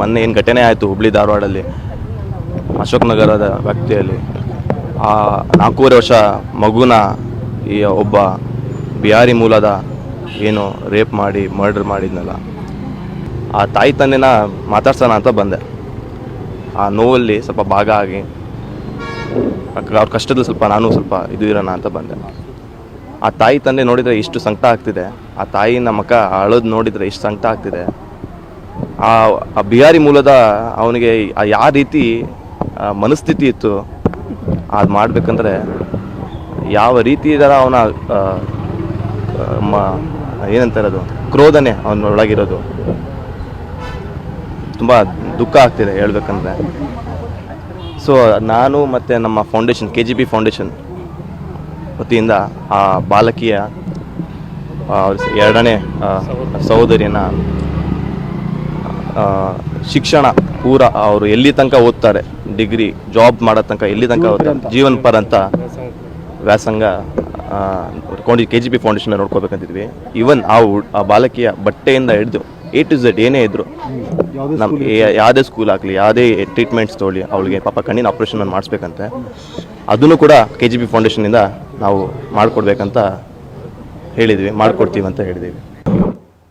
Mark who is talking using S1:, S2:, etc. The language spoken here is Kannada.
S1: ಮೊನ್ನೆ ಏನು ಘಟನೆ ಆಯಿತು ಹುಬ್ಳಿ ಧಾರವಾಡಲ್ಲಿ? ಅಶೋಕ್ ನಗರದ ವ್ಯಕ್ತಿಯಲ್ಲಿ ಆ ನಾಲ್ಕೂವರೆ ವರ್ಷ ಮಗುನ ಈ ಒಬ್ಬ ಬಿಹಾರಿ ಮೂಲದ ಏನು ರೇಪ್ ಮಾಡಿ, ಮರ್ಡರ್ ಮಾಡಿದ್ನಲ್ಲ. ಆ ತಾಯಿ ತಂದೆನ ಮಾತಾಡ್ಸೋಣ ಅಂತ ಬಂದೆ. ಆ ನೋವಲ್ಲಿ ಸ್ವಲ್ಪ ಭಾಗ ಆಗಿ ಅವ್ರ ಕಷ್ಟದಲ್ಲಿ ಸ್ವಲ್ಪ ನಾನು ಸ್ವಲ್ಪ ಇದು ಇರೋಣ ಅಂತ ಬಂದೆ. ಆ ತಾಯಿ ತಂದೆ ನೋಡಿದರೆ ಇಷ್ಟು ಸಂಕಟ ಆಗ್ತಿದೆ. ಆ ತಾಯಿನ ಮಕ್ಕ ಅಳೋದು ನೋಡಿದರೆ ಇಷ್ಟು ಸಂಕಟ ಆಗ್ತಿದೆ. ಆ ಬಿಹಾರಿ ಮೂಲದ ಅವನಿಗೆ ಯಾವ ರೀತಿ ಮನಸ್ಥಿತಿ ಇತ್ತು, ಅದು ಮಾಡಬೇಕಂದ್ರೆ ಯಾವ ರೀತಿ ಇದರ ಅವನ ಏನಂತಾರೆ ಅದು, ಕ್ರೋಧನೆ ಅವನ ಒಳಗಿರೋದು ತುಂಬ ದುಃಖ ಆಗ್ತಿದೆ ಹೇಳ್ಬೇಕಂದ್ರೆ. ಸೊ ನಾನು ಮತ್ತು ನಮ್ಮ foundation K G B foundation ವತಿಯಿಂದ ಆ ಬಾಲಕಿಯ ಎರಡನೇ ಸಹೋದರಿಯನ್ನ ಶಿಕ್ಷಣ ಪೂರ ಅವರು ಎಲ್ಲಿ ತನಕ ಓದ್ತಾರೆ ಡಿಗ್ರಿ ಜಾಬ್ ಮಾಡೋ ತನಕ ಎಲ್ಲಿ ತನಕ ಓದ್ತಾರೆ ಜೀವನ್ ಪರ್ ಅಂತ ವ್ಯಾಸಂಗ ಕೊಂಡಿ ಕೆ ಜಿ ಪಿ ಫೌಂಡೇಶನ್ ನೋಡ್ಕೋಬೇಕಂತಿದ್ವಿ. ಈವನ್ ಆ ಆ ಬಾಲಕಿಯ ಬಟ್ಟೆಯಿಂದ ಹಿಡಿದು ಎ ಟು ಝೆಡ್ ಏನೇ ಇದ್ರು ನಮ್ಮ ಯಾವುದೇ ಸ್ಕೂಲ್ ಆಗಲಿ ಯಾವುದೇ ಟ್ರೀಟ್ಮೆಂಟ್ಸ್ ತೊಗೊಳ್ಳಿ ಅವಳಿಗೆ ಪಾಪ ಕಣ್ಣಿನ ಆಪ್ರೇಷನ್ ಮಾಡಿಸ್ಬೇಕಂತೆ. ಅದನ್ನು ಕೂಡ ಕೆ ಜಿ ಬಿ ಫೌಂಡೇಶನಿಂದ ನಾವು ಮಾಡಿಕೊಡ್ಬೇಕಂತ ಹೇಳಿದ್ವಿ ಮಾಡಿಕೊಡ್ತೀವಿ ಅಂತ ಹೇಳಿದ್ದೀವಿ